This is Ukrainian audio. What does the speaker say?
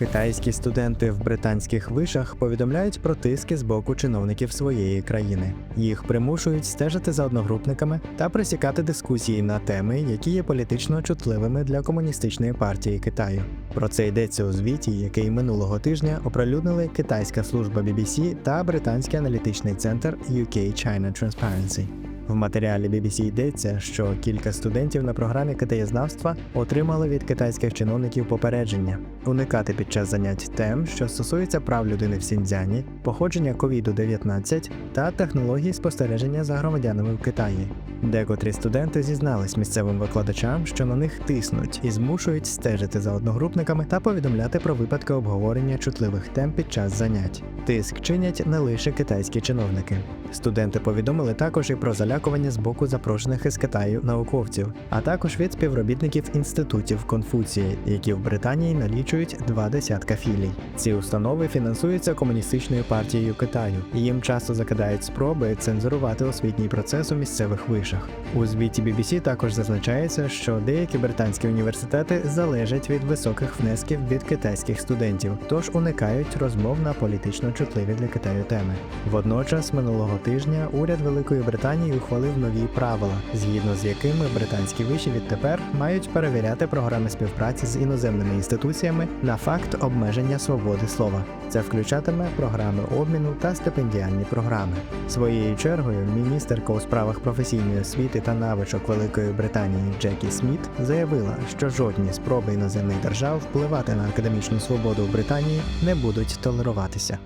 Китайські студенти в британських вишах повідомляють про тиски з боку чиновників своєї країни. Їх примушують стежити за одногрупниками та присікати дискусії на теми, які є політично чутливими для комуністичної партії Китаю. Про це йдеться у звіті, який минулого тижня оприлюднили китайська служба BBC та британський аналітичний центр UK China Transparency. В матеріалі BBC йдеться, що кілька студентів на програмі китаєзнавства отримали від китайських чиновників попередження уникати під час занять тем, що стосуються прав людини в Сіньцзяні, походження COVID-19 та технологій спостереження за громадянами в Китаї. Декотрі студенти зізнались місцевим викладачам, що на них тиснуть і змушують стежити за одногрупниками та повідомляти про випадки обговорення чутливих тем під час занять. Тиск чинять не лише китайські чиновники. Студенти повідомили також і про залякування з боку запрошених із Китаю науковців, а також від співробітників інститутів Конфуції, які в Британії налічують два десятка філій. Ці установи фінансуються комуністичною партією Китаю, їм часто закидають спроби цензурувати освітній процес у місцевих вишах. У звіті BBC також зазначається, що деякі британські університети залежать від високих внесків від китайських студентів, тож уникають розмов на політично чутливі для Китаю теми. Водночас минулого тижня уряд Великої Британії ухвалив нові правила, згідно з якими британські виші відтепер мають перевіряти програми співпраці з іноземними інституціями на факт обмеження свободи слова. Це включатиме програми обміну та стипендіальні програми. Своєю чергою, міністерка у справах професійної освіти та навичок Великої Британії Джекі Сміт заявила, що жодні спроби іноземних держав впливати на академічну свободу в Британії не будуть толеруватися.